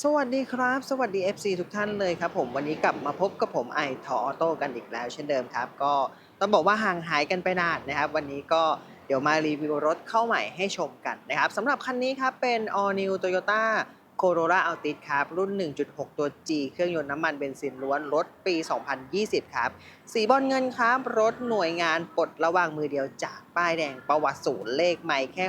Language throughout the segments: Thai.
สวัสดีครับ สวัสดี FC ทุกท่านเลยครับผมวันนี้กลับมาพบกับผมไอทออโต้กันอีกแล้ว เช่นเดิมครับ ก็ต้องบอกว่าห่างหายกันไปนานนะครับ วันนี้ก็เดี๋ยวมารีวิวรถเข้าใหม่ให้ชมกันนะครับสำหรับคันนี้ครับเป็น All New Toyota Corolla Altis ครับรุ่น 1.6 ตัว G เครื่องยนต์น้ำมันเบนซินล้วนรถปี 2020 ครับ สีบอลเงินครับ รถหน่วยงานปลดระหว่างมือเดียวจากป้ายแดงประวัติศูนย์เลขไม่แค่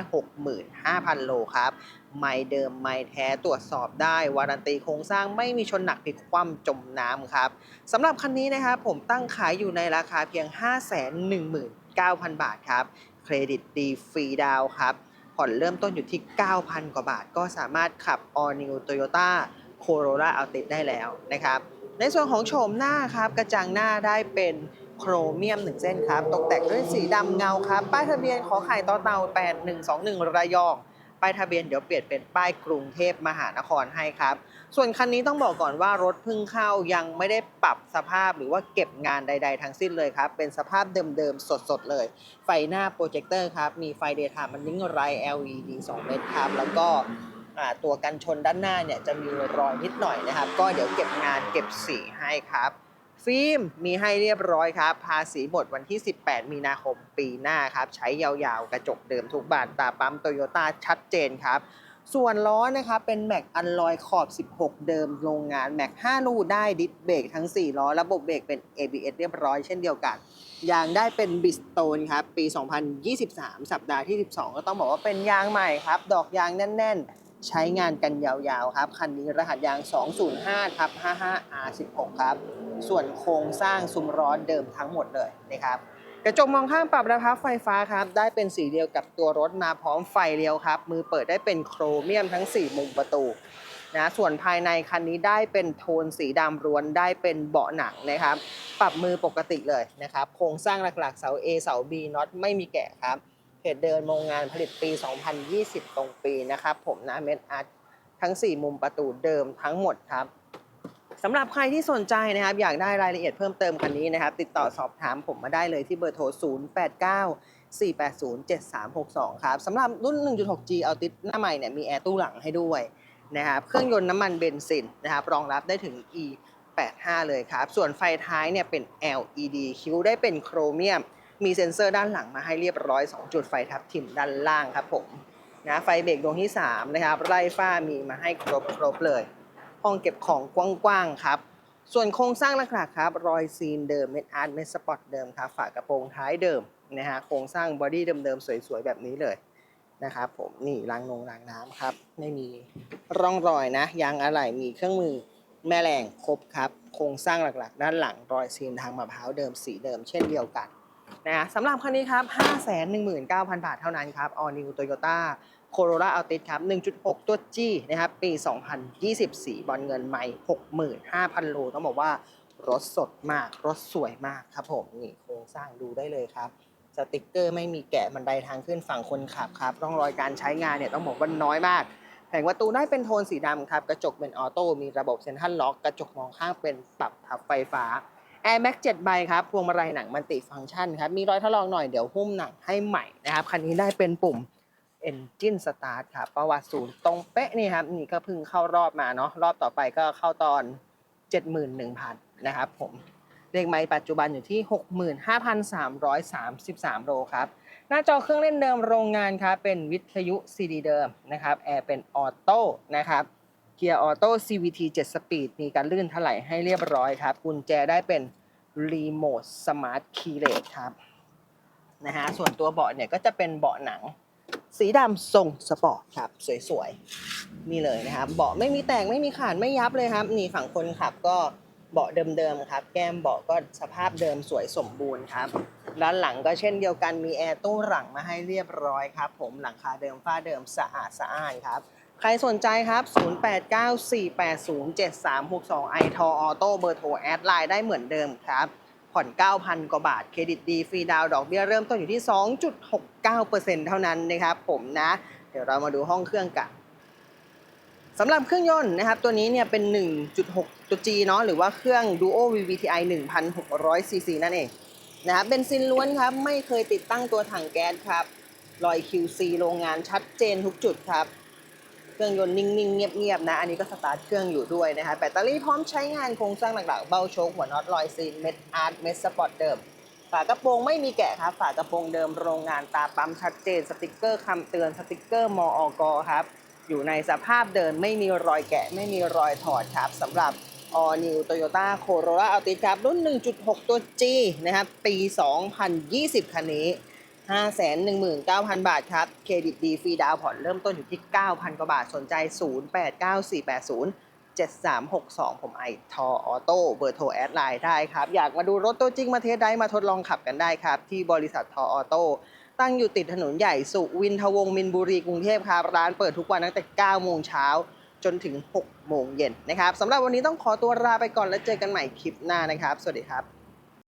65,000 โลครับ ไม่เดิมไม่แท้ตรวจสอบได้ วารันตีโครงสร้างไม่มีชนหนักพลิกคว่ำจมน้ำครับสำหรับคันนี้นะครับผมตั้งขายอยู่ในราคาเพียง 519,000 บาทครับ เครดิตดีฟรีดาวครับผ่อนเริ่มต้นอยู่ที่ 9,000 กว่าบาท ก็สามารถขับ All New Toyota Corolla Altis ได้แล้วนะครับ ในส่วนของโฉมหน้าครับ กระจังหน้าได้เป็นโครเมียม1เส้นครับ ตกแต่งด้วยสีดำเงาครับ ป้ายทะเบียนขอไข่ต่อเต่า 8121 ระยอง ป้ายทะเบียนเดี๋ยวเปลี่ยนเป็นป้ายกรุงเทพมหานครให้ครับ ส่วนคันนี้ต้องบอกก่อนว่ารถเพิ่งเข้ายังไม่ได้ปรับสภาพหรือว่าเก็บงานใด ๆ ทั้งสิ้นเลยครับ เป็นสภาพเดิมๆ สดๆ เลย ไฟหน้าโปรเจคเตอร์ครับ มีไฟเดย์ไทม์มันนิ่งไร LED 2 เม็ดครับ แล้วก็ตัวกันชนด้านหน้าเนี่ยจะมีรอยนิดหน่อยนะครับ ก็เดี๋ยวเก็บงานเก็บสีให้ครับ ฟิล์มมีให้เรียบร้อยครับ ภาษีหมดวันที่ 18 มีนาคมปีหน้าครับ ใช้ยาวๆ กระจกเดิมทุกบานตาปั๊มโตโยต้าชัดเจนครับ ส่วนล้อนะครับเป็นแม็กอันลอยขอบ 16 เดิมโรงงานแม็ก5ลูได้ดิสเบรกทั้ง 4 ล้อ ระบบเบรกเป็น ABS เรียบร้อยเช่นเดียวกันยางได้เป็นบิสโตนครับ ปี 2023 สัปดาห์ที่ 12 ก็ต้องบอกว่าเป็นยางใหม่ครับ ดอกยางแน่น ๆ ใช้งานกันยาวๆ ครับ คันนี้รหัสยาง 205ทับ 55 R16 ครับ ส่วนโครงสร้างซุ้มร้อนเดิมทั้งหมดเลยนะครับกระจกมองข้างปรับระพับไฟฟ้าครับได้เป็นสีเดียวกับตัวรถมาพร้อมไฟเลี้ยวครับ มือเปิดได้เป็นโครเมียมทั้ง 4 มุมประตูนะส่วนภายในคันนี้ได้เป็นโทนสีดำล้วนได้เป็นเบาะหนังนะครับ ปรับมือปกติเลยนะครับ โครงสร้างหลักๆเสา A เสา B น็อตไม่มีแกะครับเพจเดินโรงงานผลิตปี 2020 ตรงปีนะครับ ผมนะเม็ดอาร์ตทั้ง 4 มุมประตูเดิมทั้งหมดครับ สำหรับใครที่สนใจนะครับอยากได้รายละเอียดเพิ่มเติมคันนี้นะครับ ติดต่อสอบถามผมมาได้เลยที่เบอร์โทร 089 480 7362 ครับสำหรับรุ่น 1.6G เอาติดหน้าใหม่เนี่ยมีแอร์ตู้หลังให้ด้วยนะครับเครื่องยนต์น้ำมันเบนซินนะครับรองรับได้ถึง E 85เลยครับ ส่วนไฟท้ายเนี่ยเป็น LED คิ้วได้เป็นโครเมียม มีเซ็นเซอร์ด้านหลังมาให้เรียบร้อย 2 จุดไฟทับทิมด้านล่างครับผมนะไฟเบรกดวงที่ 3 นะครับไล่ฟ้ามีมาให้ครบครบเลย ห้องเก็บของกว้างๆครับ ส่วนโครงสร้างหลักๆครับ รอยซีนเดิมเม็ดอาร์ตเม็ดสปอตเดิมครับ ฝากระโปรงท้ายเดิมนะฮะ โครงสร้างบอดี้เดิมๆสวยๆ แบบนี้เลยนะครับผม นี่รางนงรางน้ำครับ ไม่มีร่องรอยนะ ยางอะไหล่มีเครื่องมือแม่แรงครบครับ โครงสร้างหลักๆ ด้านหลังรอยซีนทางมะพร้าวเดิมสีเดิมเช่นเดียวกันนะฮะสำหรับคันนี้ครับ 519,000 บาทเท่านั้นครับ All New Toyota Corolla Altis ครับ 1.6 ตัว G นะครับ ปี 2024 บอลเงินใหม่ 65,000 โล ต้องบอกว่ารถสดมาก รถสวยมากครับผม นี่โครงสร้างดูได้เลยครับ สติกเกอร์ไม่มีแกะบันไดทางขึ้นฝั่งคนขับครับ ร่องรอยการใช้งานเนี่ยต้องบอกว่าน้อยมาก แผงประตูได้เป็นโทนสีดำครับ กระจกเป็นออโต้ มีระบบเซ็นทรัลล็อก กระจกมองข้างเป็นปรับพับไฟฟ้า Air Max 7ใบครับ พวงมาลัยหนังมัลติฟังก์ชันครับ มีรอยทดลองหน่อยเดี๋ยวหุ้มหนังให้ใหม่นะครับ คันนี้ได้เป็นปุ่ม Engine Start ครับ ประวัติศูนย์ตรงเป๊ะนี่ครับ นี่ก็เพิ่งเข้ารอบมาเนาะ รอบต่อไปก็เข้าตอน 71,000 นะครับผม เลขไม้ปัจจุบันอยู่ที่ 65,333 โลครับ หน้าจอเครื่องเล่นเดิมโรงงานครับ เป็นวิทยุ CD เดิมนะครับ แอร์เป็นออโต้นะครับเกียร์ออโต้ CVT 7 สปีด มีการลื่นถลายให้เรียบร้อยครับ กุญแจได้เป็นรีโมทสมาร์ทคีย์เลสครับนะฮะส่วนตัวเบาะเนี่ยก็จะเป็นเบาะหนัง สีดำทรงสปอร์ตครับ สวยๆ นี่เลยนะครับ เบาะไม่มีแตกไม่มีขาดไม่ยับเลยครับ นี่ฝั่งคนขับก็เบาะเดิมๆครับ แก้มเบาะก็สภาพเดิมสวยสมบูรณ์ครับ ด้านหลังก็เช่นเดียวกันมีแอร์ตู้หลังมาให้เรียบร้อยครับ ผมหลังคาเดิมฝ้าเดิมสะอาดสะอ้านครับ ใครสนใจครับ 0894807362 i t o Auto เบอร์โทรแอดไลน์ได้เหมือนเดิมครับ ผ่อน 9,000 กว่าบาท เครดิตดีฟรีดาวดอกเบี้ยเริ่มต้นอยู่ที่ 2.69%เท่านั้นนะครับผมนะ เดี๋ยวเรามาดูห้องเครื่องกันสำหรับเครื่องยนต์นะครับ ตัวนี้เนี่ยเป็น 1.6 ตัว G เนาะหรือว่าเครื่อง Duo VVTi 1,600 cc นั่นเองนะครับเบนซินล้วนครับ ไม่เคยติดตั้งตัวถังแก๊สครับรอย QC โรงงานชัดเจนทุกจุดครับ เครื่องยนต์นิ่งๆ เงียบๆ นะ อันนี้ก็สตาร์ทเครื่องอยู่ด้วยนะคะ แบตเตอรี่พร้อมใช้งานโครงสร้างหลักๆ เบ้าโชคหัวน็อตลอยซีนเม็ดอาร์ตเม็ดสปอร์ตเดิม ฝากระโปรงไม่มีแกะครับ ฝากระโปรงเดิมโรงงานตาปั๊มชัดเจน สติกเกอร์คำเตือนสติกเกอร์มออกครับ อยู่ในสภาพเดิมไม่มีรอยแกะ ไม่มีรอยถอดครับสำหรับ All New Toyota Corolla Altis ครับรุ่น 1.6 ตัว G นะครับปี 2020 คันนี้ 519,000บาทครับเครดิตดีฟรีดาวผ่อนเริ่มต้นอยู่ที่9,000กว่าบาทสนใจ089480 7362ผมไอทอออโต้เบอร์โทรแอดไลน์ได้ครับ อยากมาดูรถตัวจริงมาเทสได้มาทดลองขับกันได้ครับ ที่บริษัททอออโต้ตั้งอยู่ติดถนนใหญ่สุวินทวงศ์มินบุรีกรุงเทพครับ ร้านเปิดทุกวันตั้งแต่9โมงเช้าจนถึง 6 โมงเย็นนะครับสำหรับวันนี้ต้องขอตัวลาไปก่อนแล้วเจอกันใหม่คลิปหน้านะครับ สวัสดีครับ